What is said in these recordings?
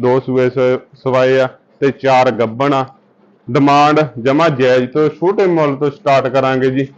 ਦੋ ਸੂਏ। ਸਵਾਏ ਆ ਤੇ ਚਾਰ ਗੱਬਣ ਆ। ਡਿਮਾਂਡ ਜਮਾ ਜਾਇਜ਼ ਤੋਂ ਛੋਟੇ ਮੁੱਲ ਤੋਂ ਸਟਾਰਟ ਕਰਾਂਗੇ ਜੀ।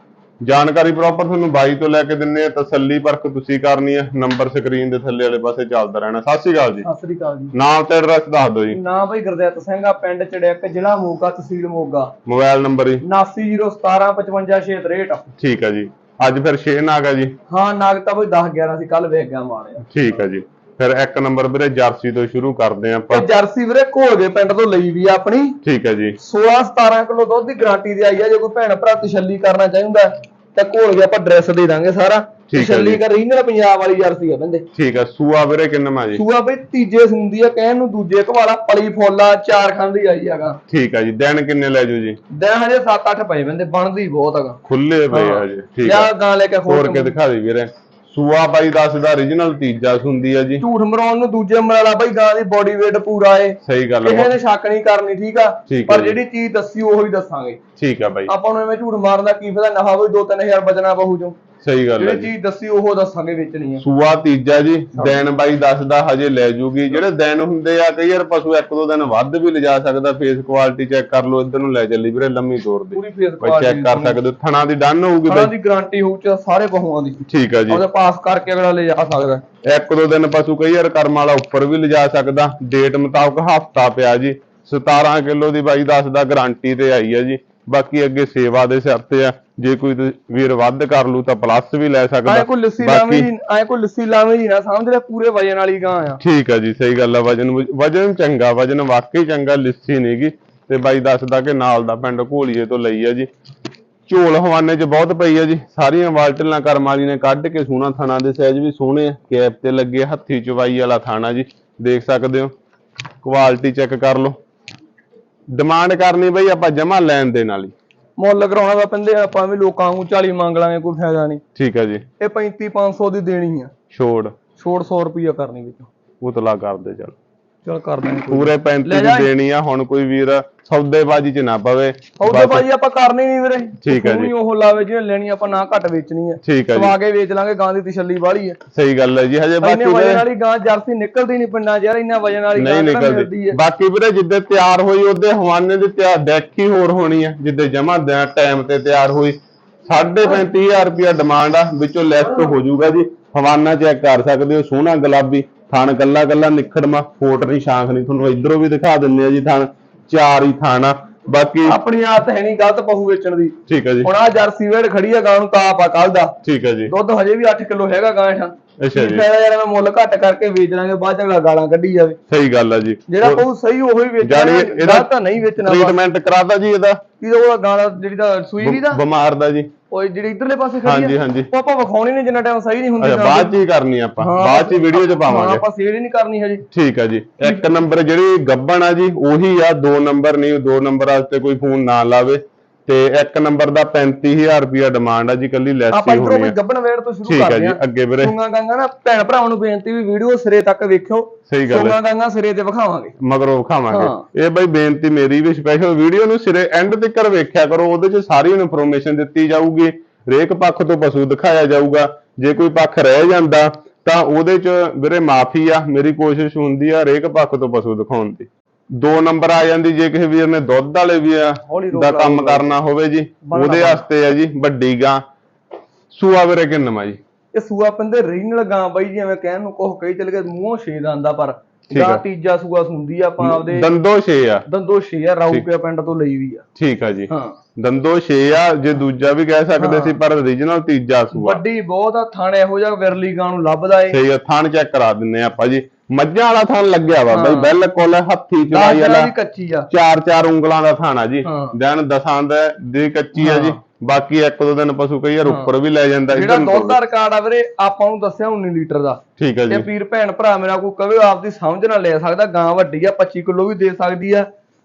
ਜਾਣਕਾਰੀ ਪ੍ਰੋਪਰ ਤੁਹਾਨੂੰ ਬਾਈ ਤੋਂ ਲੈ ਕੇ ਦਿੰਨੇ ਆ ਤਸੱਲੀ ਪਰਖ ਤੁਸੀਂ ਕਰਨੀ ਆ। ਨੰਬਰ ਸਕਰੀਨ ਦੇ ਥੱਲੇ ਵਾਲੇ ਪਾਸੇ ਚੱਲਦਾ ਰਹਿਣਾ। ਸਤਿ ਸ਼੍ਰੀ ਅਕਾਲ ਜੀ। ਸਤਿ ਸ੍ਰੀ ਅਕਾਲ ਜੀ। ਨਾਮ ਤੇ ਐਡਰੈਸ ਦੱਸ ਦਿਓ ਜੀ। ਨਾਮ ਬਈ ਗੁਰਦਿੱਤ ਸਿੰਘ ਆ ਪਿੰਡ ਚੜਿਆਕ ਜ਼ਿਲ੍ਹਾ ਮੋਗਾ ਤਹਿਸੀਲ ਮੋਗਾ। ਮੋਬਾਈਲ ਨੰਬਰ ਜੀ। 7901755663 ਠੀਕ ਆ ਜੀ। ਅੱਜ ਫਿਰ 6 ਨਾਗ ਆ ਜੀ। ਹਾਂ ਨਾਗ ਤਾਂ ਬਈ 10 11 ਸੀ ਕੱਲ ਵੇਖ ਗਿਆ ਮਾਰਿਆ ਠੀਕ ਆ ਜੀ। ਫਿਰ ਇੱਕ ਨੰਬਰ ਵੀਰੇ ਜਰਸੀ ਤੋਂ ਸ਼ੁਰੂ ਕਰਦੇ ਆ ਆਪਾਂ। ਤੇ ਜਰਸੀ ਵੀਰੇ ਘੋਲਗੇ ਪਿੰਡ ਤੋਂ ਲਈ ਵੀ ਆਪਣੀ। ਠੀਕ ਆ ਜੀ। 16 17 ਕਿਲੋ ਦੁੱਧ ਦੀ ਗਾਰੰਟੀ ਦੇ ਆਈ ਆ ਜੇ ਕੋਈ ਭੈਣ ਭਰਾ ਤਸੱਲੀ ਕਰਨਾ ਚਾਹੁੰਦਾ ਤਾਂ ਘੋਲਗੇ ਆਪਾਂ ਡਰੈਸ ਦੇ ਦਾਂਗੇ ਸਾਰਾ। ਤਸੱਲੀ ਜੀ। ਕਰ ਰੀਨਲ ਪੰਜਾਬ ਵਾਲੀ ਜਰਸੀ ਆ ਬੰਦੇ। ਠੀਕ ਆ ਸੂਆ ਵੀਰੇ ਕਿੰਨਾ ਜੀ? ਸੂਆ ਬਈ ਤੀਜੇ ਸੁੰਦੀ ਆ ਕਹਿਣ ਨੂੰ ਦੂਜੇ ਘਵਾਲਾ ਪਲੀ ਫੋਲਾ ਚਾਰ ਹੀ ਆਈ ਹੈਗਾ। ਠੀਕ ਆ ਜੀ ਦਿਨ ਕਿੰਨੇ ਲੈ ਜੂ ਜੀ? ਦਿਨ ਹਜੇ 7-8 ਪਏ ਬੰਦੇ ਬਣਦੀ ਬਹੁਤ ਹੈਗਾ। ਖੁੱਲੇ ਪਏ ਆ ਜੀ ਠੀਕ ਆ ਲਿਆ ਗਾਂ ਲੈ ਕੇ ਹੋਰ ਕੇ ਦਿਖਾ ਦੇ ਵੀਰੇ। ਸੂਆ ਬਾਈ ਦੱਸਦਾ origignal ਤੀਜਾ ਹੁੰਦੀ ਆ ਜੀ। ਝੂਠ ਮਰਾਉਣ ਨੂੰ ਦੂਜੇ ਮਰਾਲਾ ਬਈ ਗਾਂ ਦੀ ਬੋਡੀ weight ਪੂਰਾ ਏ। ਸਹੀ ਗੱਲ ਕਿਸੇ ਆ ਨੇ ਸ਼ੱਕ ਨਹੀਂ ਕਰਨੀ ਠੀਕ ਆ? ਪਰ ਜੀ। ਜਿਹੜੀ ਚੀਜ਼ ਦੱਸੀ ਉਹੀ ਦੱਸਾਂਗੇ। ਠੀਕ ਆ ਬਾਈ। ਆਪਾਂ ਨੂੰ ਐਵੇਂ ਝੂਠ ਮਾਰਨ ਦਾ ਕੀ ਫਾਇਦਾ? ਨਫਾ ਕੋਈ 2-3000 ਬਚਣਾ ਬਹੂ ਚੋਂ ਸਹੀ ਗੱਲ ਆ ਜਿਹੜੀ ਚੀਜ਼ ਦੱਸੀ ਉਹ ਦੱਸਾਂਗੇ ਵੇਚਣੀ ਆ ਸੂਆ ਤੀਜਾ ਜੀ ਦਿਨ ਬਾਈ ਦੱਸਦਾ ਹਜੇ ਲੈ ਜੂਗੀ। ਜਿਹੜੇ ਦਿਨ ਹੁੰਦੇ ਆ ਕਈ ਵਾਰ ਪਸ਼ੂ ਇੱਕ ਦੋ ਦਿਨ ਵੱਧ ਵੀ ਲਿਜਾ ਸਕਦਾ ਫੇਸ ਕੁਆਲਿਟੀ ਚੈੱਕ ਕਰ ਲਓ ਇੱਧਰ ਨੂੰ ਲੈ ਚੱਲੀ ਵੀਰੇ ਲੰਮੀ ਤੋਰ ਦੇ। ਪੂਰੀ ਫੇਸ ਬਾਈ ਚੈੱਕ ਕਰ ਸਕਦੇ ਹੋ ਥਣਾ ਦੀ ਡਨ ਹੋਊਗੀ ਬਾਈ। ਦੀ ਗਾਰੰਟੀ ਹੋਊ ਚ ਸਾਰੇ ਬਹੂਆਂ ਦੀ। ਠੀਕ ਆ ਜੀ। ਉਹਦੇ ਪਾਸ ਕਰਕੇ ਅਗਲਾ ਲੈ ਜਾ ਸਕਦਾ। ਇੱਕ ਦੋ ਦਿਨ ਪਸ਼ੂ ਕਈ ਵਾਰ ਕਰਮ ਵਾਲਾ ਉੱਪਰ ਵੀ ਲਿਜਾ ਸਕਦਾ। ਡੇਟ ਮੁਤਾਬਕ ਹਫਤਾ ਪਿਆ ਜੀ। 17 ਕਿਲੋ ਦੀ ਬਾਈ ਦੱਸਦਾ ਗਾਰੰਟੀ ਤੇ ਆਈ ਹੈ ਜੀ। ਬਾਕੀ ਅੱਗੇ ਸੇਵਾ ਦੇ ਸਿਰ ਤੇ ਆ। ਜੇ ਕੋਈ ਵੀਰ ਵੱਧ ਕਰ ਲੂ ਤਾਂ ਪਲੱਸ ਵੀ ਲੈ ਸਕਦਾ। ਐ ਕੋਈ ਲੱਸੀ ਲਾਵੇਂ ਜੀ ਐ ਕੋਈ ਲੱਸੀ ਲਾਵੇਂ ਜੀ ਨਾ ਸਮਝ ਲੈ ਪੂਰੇ ਵਜਨ ਵਾਲੀ ਗਾਂ ਆ। ਠੀਕ ਆ ਜੀ ਸਹੀ ਗੱਲ ਆ ਵਜਨ ਵਜਨ ਚੰਗਾ ਵਜਨ ਵਾਕਈ ਚੰਗਾ ਲਿੱਸੀ ਨਹੀਂਗੀ ਤੇ ਬਾਈ ਦੱਸਦਾ ਕਿ ਨਾਲ ਦਾ ਪਿੰਡ ਘੋਲੀਏ ਤੋਂ ਲਈ ਆ ਜੀ। ਝੋਲ ਹਵਾਨੇ 'ਚ ਬਹੁਤ ਪਈ ਆ ਜੀ। ਸਾਰੀਆਂ ਵਾਲਟਲਾਂ ਕਰਮ ਵਾਲੀ ਨੇ ਕੱਢ ਕੇ ਸੋਨਾ ਥਣਾ ਦੇ ਸਾਈਜ਼ ਵੀ ਸੋਹਣੇ ਆ। ਕੈਪ ਤੇ ਲੱਗੇ ਹੱਥੀ ਚਵਾਈ ਵਾਲਾ ਥਾਣਾ ਜੀ। ਦੇਖ ਸਕਦੇ ਹੋ। ਕੁਆਲਿਟੀ ਚੈੱਕ ਕਰ ਲਓ। ਡਿਮਾਂਡ ਕਰਨੀ ਬਈ ਆਪਾਂ ਜਮਾ ਲੈਣ ਦੇ ਨਾਲ ਹੀ ਮੁੱਲ ਕਰਾਉਣਾ ਦਾ ਪੈਂਦੇ ਆਪਾਂ ਵੀ ਲੋਕਾਂ ਨੂੰ 40 ਮੰਗ ਲਾਂਗੇ ਕੋਈ ਫਾਇਦਾ ਨਹੀਂ। ਠੀਕ ਆ ਜੀ। ਇਹ 35 500 ਦੀ ਦੇਣੀ ਆ। ਛੋੜ। ਛੋੜ 100 ਰੁਪਿਆ ਕਰਨੀ ਵਿੱਚ। ਉਤਲਾ ਕਰਦੇ ਚੱਲ। ਚਲ ਕਰ ਦਾਂਗੇ ਪੂਰੇ 35 ਲੈ ਦੀ। ਦੇਣੀ ਆ ਹੁਣ ਕੋਈ ਵੀਰ ਸੌਦੇਬਾਜ਼ੀ 'ਚ ਨਾ ਪਵੇ। ਭਾਜੀ ਆਪਾਂ ਕਰਨੀ ਨਹੀਂ ਵੀਰੇ। ਠੀਕ ਹੈ ਜੀ। ਉਹ ਲਾਵੇ ਜਿਹਨੇ ਲੈਣੀ ਆਪਾਂ ਨਾ ਘੱਟ ਵੇਚਣੀ ਆ। ਠੀਕ ਆ ਜੀ। ਸਵਾ ਕੇ ਵੇਚ ਲਾਂਗੇ ਗਾਂ ਦੀ ਤਸੱਲੀ ਵਾਲੀ ਆ। ਸਹੀ ਗੱਲ ਹੈ ਜੀ ਹਜੇ ਬਾਕੀ ਵਜਨ ਵੀਰੇ ਵਾਲੀ ਗਾਂ ਜਰਸੀ ਨਿਕਲਦੀ ਨਹੀਂ ਪਿੰਡਾਂ ਯਾਰ ਇੰਨਾ ਵਜਨ ਵਾਲੀ ਗਾਂ ਨਹੀਂ ਨਿਕਲਦੀ। ਬਾਕੀ ਵੀਰੇ ਜਿੱਦੇ ਤਿਆਰ ਹੋਈ ਉਹਦੇ ਹਵਾਨੇ ਦੇ ਤਿਆਰ ਡੈਕ ਹੀ ਹੋਰ ਹੋਣੀ ਆ ਜਿੱਦੇ ਜਮਾ ਟਾਈਮ ਤੇ ਤਿਆਰ ਹੋਈ। 35000 ਰੁਪਿਆ ਡਿਮਾਂਡ ਆ ਵਿੱਚੋਂ ਲੈਫਟ ਹੋ ਜਾਊਗਾ ਜੀ। ਹਵਾਨਾ ਚੈੱਕ ਕਰ ਸਕਦੇ ਹੋ ਸੋਹਣਾ ਗੁਲਾਬੀ। ਥਣ ਕੱਲਾ ਕੱਲਾ ਨਿਖੜਮਾ ਫੋਟ ਨਹੀਂ ਸ਼ਾਂਖ ਨਹੀਂ। ਤੁਹਾਨੂੰ ਇਧਰੋਂ ਵੀ ਦਿਖਾ ਦਿੰਦੇ ਆ ਜੀ ਥਣ ਚਾਰ ਹੀ ਥਣ। ਆ ਬਾਕੀ ਆਪਣੀ ਆਦਤ ਹੈ ਨਹੀਂ ਗਲਤ ਪਹੂ ਵੇਚਣ ਦੀ। ਠੀਕ ਹੈ ਜੀ। ਹੁਣ ਆ ਜਰਸੀ ਵੇੜ ਖੜੀ ਆ ਗਾਂ ਨੂੰ ਤਾਂ ਆਪਾਂ ਕੱਲ ਦਾ। ਠੀਕ ਹੈ ਜੀ। ਦੁੱਧ ਹਜੇ ਵੀ 8 ਕਿਲੋ ਹੈਗਾ ਗਾਂ ਠਾ ਅੱਛਾ ਜੀ। ਯਾਰ ਮੈਂ ਮੁੱਲ ਘੱਟ ਕਰਕੇ ਵੇਚ ਲਾਂਗੇ ਬਾਅਦ ਚ ਅਗਲਾ ਗਾਲਾਂ ਕੱਢੀ ਜਾਵੇ। ਸਹੀ ਗੱਲ ਆ ਜੀ। ਜਿਹੜਾ ਪਹੂ ਸਹੀ ਉਹੀ ਵੇਚਣਾ ਇਹਦਾ ਤਾਂ ਨਹੀਂ ਵੇਚਣਾ। ਟ੍ਰੀਟਮੈਂਟ ਕਰਾਤਾ ਜੀ ਇਹਦਾ। ਇਹਦਾ ਉਹਦਾ ਗਾਣਾ ਜਿਹੜੀ ਦਾ ਸੂਈ ਦਾ। ਬਿਮਾਰ ਦਾ ਜੀ। ਉਹ ਜਿਹੜੀ ਇਧਰਲੇ ਪਾਸੇ ਖੜੀ ਹਾਂਜੀ ਆ ਹਾਂਜੀ ਉਹ ਆਪਾਂ ਵਿਖਾਉਣੀ ਨਹੀਂ ਜਿੰਨਾ ਟਾਈਮ ਸਹੀ ਨਹੀਂ ਹੁੰਦੀ ਬਾਅਦ ਚ ਹੀ ਕਰਨੀ ਆ ਆਪਾਂ ਬਾਅਦ ਚ ਵੀਡੀਓ ਚ ਪਾਵਾਂਗੇ। ਆਪਾਂ ਸੇਲ ਹੀ ਨਹੀਂ ਕਰਨੀ ਹਜੇ। ਠੀਕ ਆ ਜੀ। ਇੱਕ ਨੰਬਰ ਜਿਹੜੀ ਗੱਬਣ ਆ ਜੀ ਉਹੀ ਆ ਦੋ ਨੰਬਰ ਨਹੀਂ ਦੋ ਨੰਬਰ ਵਾਸਤੇ ਕੋਈ ਫੋਨ ਨਾ ਲਾਵੇ। ਤੇ ਇੱਕ ਨੰਬਰ ਦਾ 35000 ਰੁਪਿਆ ਡਿਮਾਂਡ ਆ ਜੀ ਕੱਲੀ ਲੈਸ ਆਪਾਂ ਹੀ ਹੋਣੀ ਆ। ਗੱਬਣ ਵੇੜ ਤੋਂ ਸ਼ੁਰੂ ਠੀਕ ਆ ਕਰਦੇ ਜੀ ਹਾਂ ਅੱਗੇ ਵੀਰੇ। ਸੁੰਗਾ ਗੰਗਾ ਨਾ ਭੈਣ ਭਰਾਵਾਂ ਨੂੰ ਬੇਨਤੀ ਵੀ ਵੀਡੀਓ ਸਿਰੇ ਤੱਕ ਵੇਖਿਓ। ਸਹੀ ਗੱਲ ਸੁੰਗਾ ਗੰਗਾ ਸਿਰੇ ਤੇ ਵਿਖਾਵਾਂਗੇ। ਮਗਰੋਂ ਵਿਖਾਵਾਂਗੇ। ਇਹ ਬਈ ਬੇਨਤੀ ਮੇਰੀ ਵੀ ਸਪੈਸ਼ਲ ਵੀਡੀਓ ਨੂੰ ਸਿਰੇ ਐਂਡ ਤੱਕ ਵੇਖਿਆ ਕਰੋ ਉਹਦੇ ਚ ਸਾਰੀ ਇਨਫੋਰਮੇਸ਼ਨ ਦਿੱਤੀ ਜਾਊਗੀ। ਹਰੇਕ ਪੱਖ ਤੋਂ ਪਸ਼ੂ ਦਿਖਾਇਆ ਜਾਊਗਾ। ਜੇ ਕੋਈ ਪੱਖ ਰਹਿ ਜਾਂਦਾ ਤਾਂ ਉਹਦੇ ਚ ਵੀਰੇ ਮਾਫੀ ਆ ਮੇਰੀ ਕੋਸ਼ਿਸ਼ ਹੁੰਦੀ ਆ ਹਰੇਕ ਪੱਖ ਤੋਂ ਪਸ਼ੂ ਦਿਖਾਉਣ ਦੀ। ਦੋ ਨੰਬਰ ਆ ਜਾਂਦੀ ਜੇ ਕਿਸੇ ਵੀਰ ਨੇ ਦੁੱਧ ਵਾਲੇ ਵੀ ਆ ਦਾ ਕੰਮ। ਕਰਨਾ ਹੋਵੇ ਜੀ ਉਹਦੇ ਵਾਸਤੇ ਆ ਜੀ ਵੱਡੀ ਗਾਂ। ਸੂਆ ਵੀਰੇ ਕਿੰਨਾ ਜੀ? ਇਹ ਸੂਆ ਪੰਦੇ ਰੀਨਲ ਗਾਂ ਬਾਈ ਜਿਵੇਂ ਕਹਿਣ ਨੂੰ ਕਹੀ ਚੱਲ ਗਏ ਮੂੰਹੋਂ ਛੇਦ ਆਂਦਾ ਪਰ। ਗਾਂ ਤੀਜਾ ਸੂਆ ਸੁੰਦੀ ਆ ਆਪਾਂ ਆਪਦੇ ਦੰਦੋ 6 ਆ। ਦੰਦੋ ਛੇ ਆ ਰਾਊਪਿਆ ਪਿੰਡ ਤੋਂ ਲਈ ਵੀ ਆ। ਠੀਕ ਆ ਜੀ। ਹਾਂ। ਦੰਦੋ 6 ਆ ਜੇ ਦੂਜਾ ਵੀ ਕਹਿ ਸਕਦੇ ਸੀ ਪਰ origignal ਤੀਜਾ ਸੂਆ। ਵੱਡੀ ਬਹੁਤ ਆ ਥਾਣੇ ਇਹੋ ਜਿਹਾ ਵਿਰਲੀ ਗਾਂ ਨੂੰ ਲੱਭਦਾ ਏ। ਸਹੀ ਆ ਥਣ ਚੈੱਕ ਕਰਾ ਦਿੰਨੇ ਆ ਆਪਾਂ ਜੀ। ਮੱਝਾਂ ਵਾਲਾ ਥਣ ਲੱਗਿਆ ਵਾ ਬਈ। ਬਿਲਕੁਲ ਹੱਥੀ ਚੜਾਈ ਵਾਲਾ। ਵੀ ਕੱਚੀ ਆ। ਚਾਰ ਚਾਰ ਉਂਗਲਾਂ ਦਾ ਥਾਣਾ ਜੀ। ਦਿਨ ਦਸਾਂ ਦਾ ਦੀ ਕੱਚੀ ਆ ਜੀ। ਬਾਕੀ ਇੱਕ ਦੋ ਦਿਨ ਪਸ਼ੂ ਕਈ ਵਾਰ ਉੱਪਰ ਵੀ ਲੈ ਜਾਂਦਾ ਜਿਹੜਾ ਦੁੱਧ ਦਾ ਰਿਕਾਰਡ ਆ ਵੀਰੇ ਆਪਾਂ ਨੂੰ ਦੱਸਿਆ 19 ਲੀਟਰ ਦਾ। ਠੀਕ ਹੈ ਤੇ ਜੀ ਵੀਰ ਭੈਣ ਭਰਾ ਮੇਰਾ ਕੋਈ ਕਵੇ ਆਪਦੀ ਸਮਝ ਨਾਲ ਲੈ ਸਕਦਾ ਗਾਂ ਵੱਡੀ ਆ 25 ਕਿਲੋ ਵੀ ਦੇ ਸਕਦੀ ਆ।